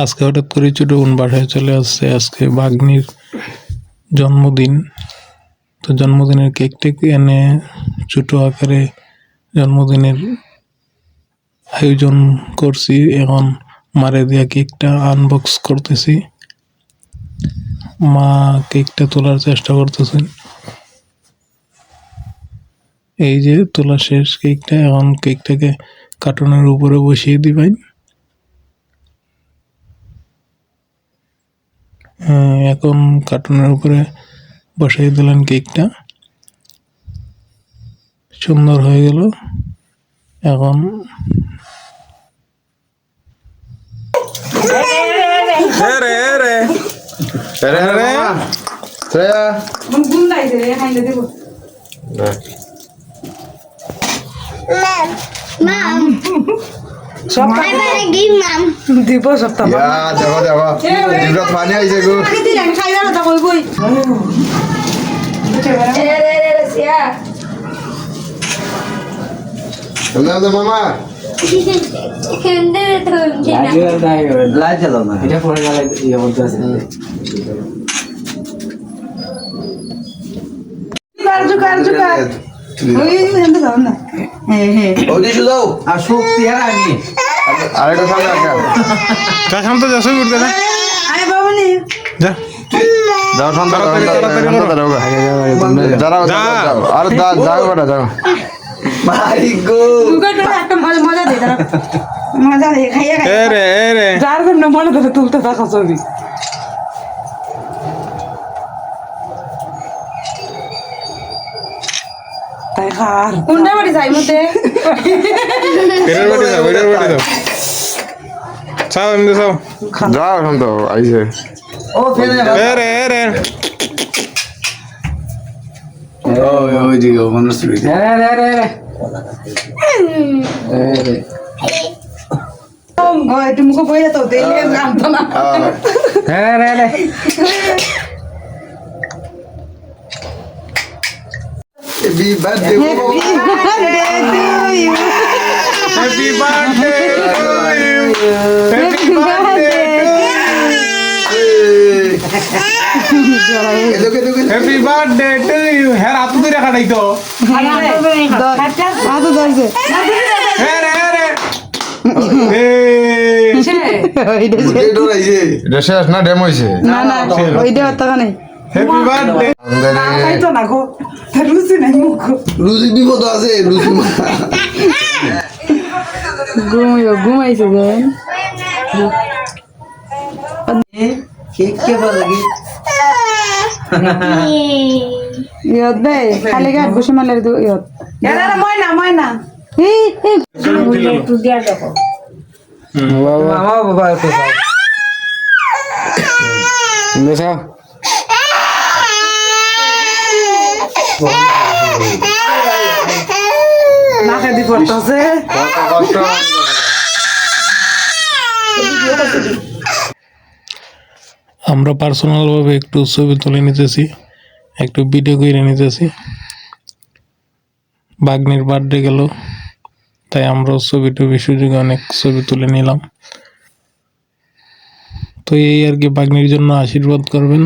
আজকে হঠাৎ করে ছোট বোন বাসায় চলে আসছে, আজকে বাগ্নির জন্মদিন। তো জন্মদিনের কেক টেক এনে ছোট আকারে জন্মদিনের আয়োজন করছি, এখন মারে দিয়া কেকটা আনবক্স করতেছি। মা কেকটা তোলার চেষ্টা করতেছেন। এই যে তোলা শেষ কেকটা, এখন কেকটাকে কার্টুনের উপরে বসিয়ে দিবেন। এখন কার্টুনের উপরে বসিয়ে দিলেন কেকটা সুন্দর হয়ে গেল। এখন Mom, mom. দিব সপ্তাহ দেখো দেখো। জিভত পানি আইছে গো। মামা? এটা পরে গেলে ইয়ে বলতে আছে জুকার জুকার জুকার হ্যাঁ হ্যাঁ আর যাও বেটা যাও মজা মজা দে দাঁড়া। মজা দে খাইয়া যার জন্য মনে ধরে তুলতে থাকা ছবি। তাই হার। কোনটা বাড়ি যাই মতে? এটার বাড়ি যাও এটার বাড়ি যাও। চাও এমনি চাও। যাও শান্ত আইছে। ও ফেলে রে এ রে। ওই ওই দিকে মানুষ রে রে রে। রে রে। ও একটু মুখ বইয়া তো দেখলে জানতো না। রে রে রে। Happy birthday happy birthday happy birthday এলোকে এলোকে হ্যাপি বার্থডে টু ইউ হ্যাঁ আপু তুই রেখা নাই তো হাত ধরছে হ্যাঁ রে হ্যাঁ রে এটা শেষ না ডেমো হইছে না না ওইটা হতো না হ্যাপি বার্থডে খাইতো না গো রুচি নাই মুখ লুজি বিপদ আছে লুজি ঘুমাইও ঘুমাইছে দেন কেক কে বলে কি ইয়ত বে খালি গাত বসে মালের দু ইয়ত এরা ময়না ময়না মামা বাবা তো দেশা নাকে দি পড়তেছে আমরা পার্সোনালভাবে একটু ছবি তুলে নিতেছি একটু ভিডিও করে নিতেছি। বাগ্নির বার্থডে গেল তাই আমরা ছবি টবি সুযোগে অনেক ছবি তুলে নিলাম। তো এই আর কি বাগ্নির জন্য আশীর্বাদ করবেন।